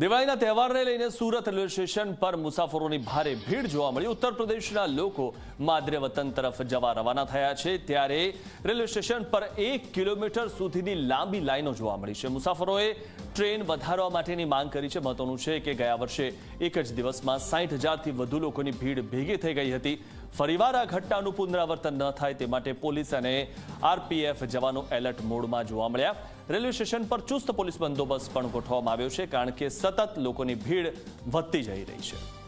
દિવાળીના તહેવારને લઈને સુરત રેલવે સ્ટેશન પર મુસાફરોની ભારે ભીડ જોવા મળી. ઉત્તર પ્રદેશના લોકો માદરે વતન તરફ જવા રવાના થયા છે. ત્યારે રેલવે સ્ટેશન પર એક કિલોમીટર સુધીની લાંબી લાઈનો જોવા મળી છે. મુસાફરોએ ટ્રેન વધારવા માટેની માંગ કરી છે. મહત્વનું છે કે ગયા વર્ષે એક જ દિવસમાં સાઠ હજારથી વધુ લોકોની ભીડ ભેગી થઈ ગઈ હતી. ફરીવાર આ ઘટનાનું પુનરાવર્તન ન થાય તે માટે પોલીસ અને આરપીએફ જવાનો એલર્ટ મોડમાં જોવા મળ્યા. રેલવે સ્ટેશન પર ચુસ્ત પોલીસ બંદોબસ્ત પણ ગોઠવવામાં આવ્યો છે, કારણ કે સતત લોકોની ભીડ વધતી જઈ રહી છે.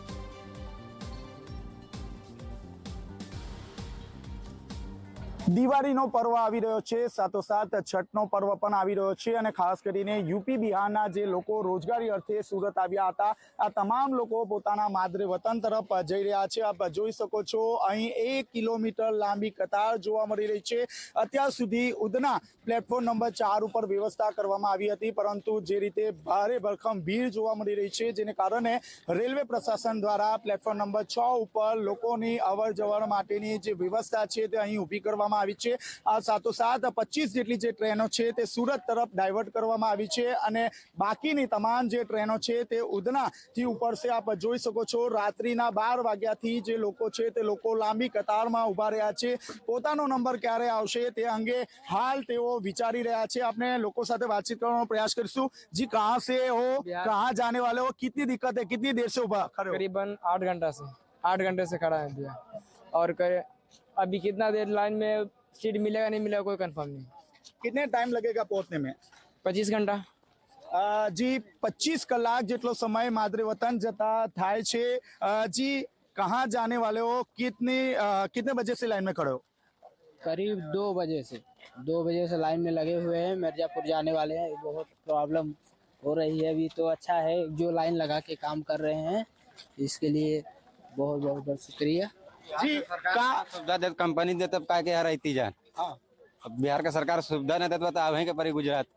દિવાળીનો પર્વ આવી રહ્યો છે, સાથોસાથ છઠનો પર્વ પણ આવી રહ્યો છે અને ખાસ કરીને યુપી બિહારના જે લોકો રોજગારી અર્થે સુરત આવ્યા હતા, આ તમામ લોકો પોતાના માદરે વતન તરફ જઈ રહ્યા છે. આપ જોઈ શકો છો, અહીં એક કિલોમીટર લાંબી કતાર જોવા મળી રહી છે. અત્યાર સુધી ઉધના પ્લેટફોર્મ નંબર ચાર ઉપર વ્યવસ્થા કરવામાં આવી હતી, પરંતુ જે રીતે ભારે ભરખમ ભીડ જોવા મળી રહી છે, જેને કારણે રેલવે પ્રશાસન દ્વારા પ્લેટફોર્મ નંબર છ ઉપર લોકોની અવર માટેની જે વ્યવસ્થા છે તે અહીં ઊભી કરવામાં આવી છે આ સાથોસાથ પચીસ જેટલી જે ટ્રેનો છે તે સુરત તરફ ડાયવર્ટ કરવામાં આવી છે અને બાકીની તમામ જે ટ્રેનો છે તે ઉધનાથી ઉપડશે આપ જોઈ શકો છો રાત્રિના બાર વાગ્યાથી જે લોકો છે તે લોકો લાંબી કતારમાં ઊભા રહ્યા છે પોતાનો નંબર ક્યારે આવશે તે અંગે હાલ તેઓ વિચારી રહ્યા છે આપણે લોકો સાથે વાતચીત કરવાનો પ્રયાસ કરીશું જી કહાં સે હો बिहार। कहाँ जाने वाले हो कितनी दिक्कत है कितनी देर से उभा खड़े हो करीबन आठ घंटा से आठ घंटे से खड़ा है भैया और कर, अभी कितना देर लाइन में सीट मिलेगा नहीं मिलेगा कोई कंफर्म नहीं। कितने टाइम लगेगा पहुँचने में? पच्चीस घंटा। जी पच्चीस कलाक जितलो समय मादरे वतन जता था जी कहाँ जाने वाले हो? कितने कितने बजे से लाइन में खड़े हो? करीब दो बजे से। दो बजे से लाइन में लगे हुए हैं मिर्जापुर जाने वाले हैं। बहुत प्रॉब्लम हो रही है अभी तो। अच्छा है जो लाइन लगा के काम कर रहे हैं इसके लिए बहुत बहुत बहुत शुक्रिया। जी कहाँ सुविधा दे कंपनी दे तब का के यहाँ रहती जान हाँ अब बिहार का सरकार सुविधा नहीं देता तो આવે કે પરી ગુજરાત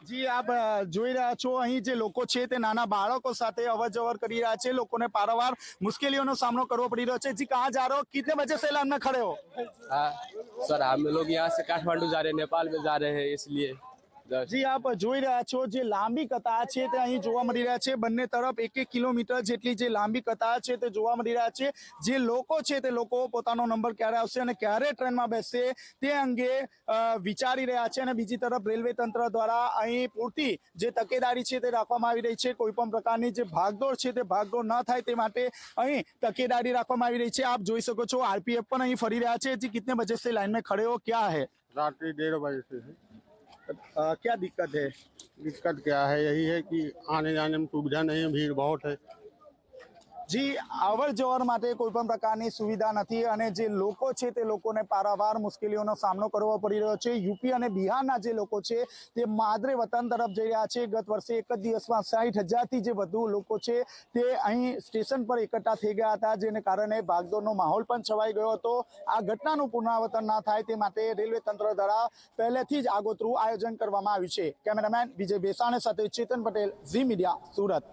જી આપ અ, જોઈ રહ્યા છો અહીં જે લોકો છે તે નાના બાળકો સાથે અવર જવર કરી રહ્યા છે લોકોને પારવાર મુશ્કેલીઓનો સામનો કરવો પડી રહ્યો છે જી कहाँ जा रहे हो कितने बजे से लाइन में खड़े हो हाँ सर हम लोग यहाँ से काठमांडू जा रहे हैं नेपाल में जा रहे हैं इसलिए बस। જી આપ જોઈ રહ્યા છો જે લાંબી કતાર છે તે અહીં જોવા મળી રહ્યા છે. બંને તરફ એક એક કિલોમીટર જેટલી જે લાંબી કતાર છે તે જોવા મળી રહ્યા છે. જે લોકો છે તે લોકો પોતાનો નંબર ક્યારે આવશે અને ક્યારે ટ્રેનમાં બેસશે તે અંગે વિચારી રહ્યા છે અને બીજી તરફ રેલવે તંત્ર દ્વારા અહીં પૂરતી જે તકેદારી છે તે રાખવામાં આવી રહી છે. કોઈ પણ પ્રકારની જે ભાગદોડ છે તે ભાગદોડ ન થાય તે માટે અહીં તકેદારી રાખવામાં આવી રહી છે. આપ જોઈ શકો છો આરપીએફ પણ અહીં ફરી રહ્યા છે. કેટલે બજે સે લાઈન મેં ખડે ક્યાં હે? હૈ રાત્રે ડેઢ બજે સે से है अ, क्या दिक्कत है दिक्कत क्या है यही है कि आने जाने में सुविधा नहीं है भीड़ बहुत है જી અવર જવર માટે કોઈ પણ પ્રકારની સુવિધા નથી અને જે લોકો છે તે લોકોને પારાવાર મુશ્કેલીઓનો સામનો કરવો પડી રહ્યો છે. યુપી અને બિહારના જે લોકો છે તે માદરે વતન તરફ જઈ રહ્યા છે. ગત વર્ષે એક જ દિવસમાં સાઠ હજારથી જે વધુ લોકો છે તે અહીં સ્ટેશન પર એકઠા થઈ ગયા હતા, જેને કારણે ભાગદોડનો માહોલ પણ છવાઈ ગયો હતો. આ ઘટનાનું પુનરાવર્તન ના થાય તે માટે રેલવે તંત્ર દ્વારા પહેલેથી જ આગોતરું આયોજન કરવામાં આવ્યું છે. કેમેરામેન વિજય બેસાણે સાથે ચેતન પટેલ, ઝી મીડિયા, સુરત.